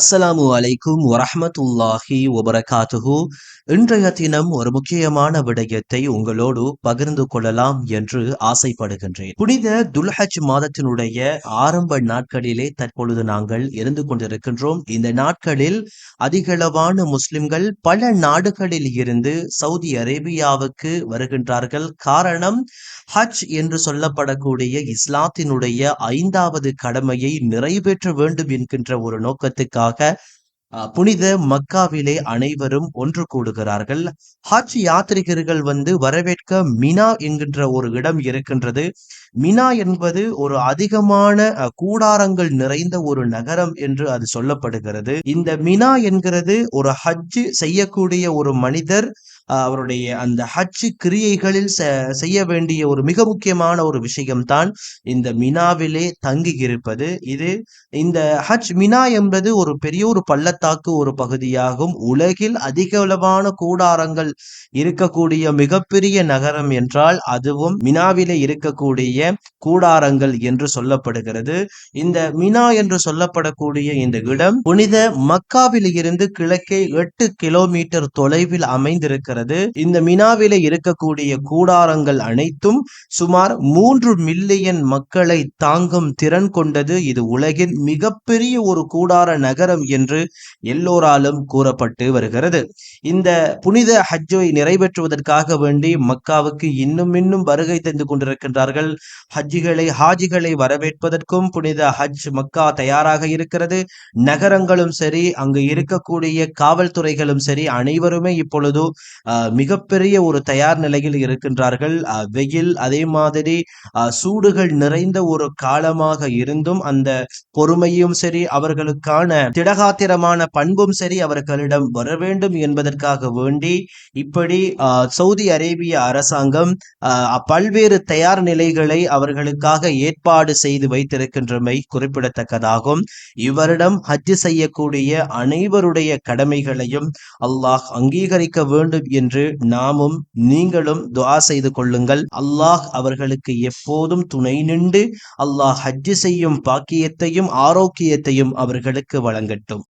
அஸ்ஸலாமு அலைக்கும் வரஹமத்துல்லாஹி ஒபரகாத்துஹு இன்றைய தினம் ஒரு முக்கியமான விடயத்தை உங்களோடு பகிர்ந்து கொள்ளலாம் என்று ஆசைப்படுகின்றேன். புனித துல்ஹஜ் மாதத்தினுடைய ஆரம்ப நாட்களிலே தற்பொழுது நாங்கள் இருந்து கொண்டிருக்கின்றோம். இந்த நாட்களில் அதிகளவான முஸ்லிம்கள் பல நாடுகளில் இருந்து சவுதி அரேபியாவுக்கு வருகின்றார்கள். காரணம் ஹஜ் என்று சொல்லப்படக்கூடிய இஸ்லாத்தினுடைய ஐந்தாவது கடமையை நிறைவேற்ற வேண்டும் என்கின்ற ஒரு நோக்கத்துக்காக புனித மக்காவிலே அனைவரும் ஒன்று கூடுகிறார்கள். ஹஜ் யாத்திரிகர்கள் வந்து வரவேற்க மினா என்கின்ற ஒரு இடம் இருக்கின்றது. மினா என்பது ஒரு அதிகமான கூடாரங்கள் நிறைந்த ஒரு நகரம் என்று அது சொல்லப்படுகிறது. இந்த மினா என்கிறது ஒரு ஹஜ் செய்யக்கூடிய ஒரு மனிதர் அவருடைய அந்த ஹஜ் கிரியைகளில் செய்ய வேண்டிய ஒரு மிக முக்கியமான ஒரு விஷயம்தான் இந்த மினாவிலே தங்கி இருப்பது இது இந்த ஹஜ் மினா என்பது ஒரு பெரிய ஒரு பள்ளத்தாக்கு ஒரு பகுதியாகும். உலகில் அதிக அளவான கூடாரங்கள் இருக்கக்கூடிய மிகப்பெரிய நகரம் என்றால் அதுவும் மினாவிலே இருக்கக்கூடிய கூடாரங்கள் என்று சொல்லப்படுகிறது. இந்த மினா என்று சொல்லப்படக்கூடிய இந்த இடம் புனித மக்காவில் இருந்து கிழக்கே எட்டு கிலோமீட்டர் தொலைவில் அமைந்திருக்கிறது. இந்த மினாவில இருக்கக்கூடிய கூடாரங்கள் அனைத்தும் சுமார் மூன்று மில்லியன் மக்களை தாங்கும் திறன் கொண்டது. இது உலகின் மிகப்பெரிய ஒரு கூடார நகரம் என்று எல்லோராலும் கூறப்பட்டு வருகிறது. இந்த புனித ஹஜ்ஜை நிறைவேற்றுவதற்காக வேண்டி மக்காவுக்கு இன்னும் இன்னும் வருகை தந்து கொண்டிருக்கின்றார்கள். ஹஜ்ஜிகளை ஹாஜிகளை வரவேற்பதற்கும் புனித ஹஜ் மக்கா தயாராக இருக்கிறது. நகரங்களும் சரி அங்கு இருக்கக்கூடிய காவல்துறைகளும் சரி அனைவருமே இப்பொழுது மிகப்பெரிய ஒரு தயார் நிலையில் இருக்கின்றார்கள். வெயில் அதே மாதிரி சூடுகள் நிறைந்த ஒரு காலமாக இருந்தும் அந்த பொறுமையும் சரி அவர்களுக்கான திடகாத்திரமான பண்பும் சரி அவர்களிடம் வர வேண்டும் என்பதற்காக வேண்டி இப்படி சவுதி அரேபிய அரசாங்கம் பல்வேறு தயார் நிலைகளை அவர்களுக்காக ஏற்பாடு செய்து வைத்திருக்கின்றமை குறிப்பிடத்தக்கதாகும். இவரிடம் ஹஜ் செய்யக்கூடிய அனைவருடைய கடமைகளையும் அல்லாஹ் அங்கீகரிக்க வேண்டும் என்று நாமும் நீங்களும் துவா செய்து கொள்ளுங்கள். அல்லாஹ் அவர்களுக்கு எப்போதும் துணை நின்று அல்லாஹ் ஹஜ் செய்யும் பாக்கியத்தையும் ஆரோக்கியத்தையும் அவர்களுக்கு வழங்கட்டும்.